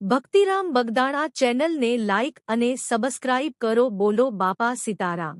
ભક્તિરામ બગદાણા ચેનલને લાઇક અને સબસ્ક્રાઇબ કરો બોલો બાપા સીતારામ.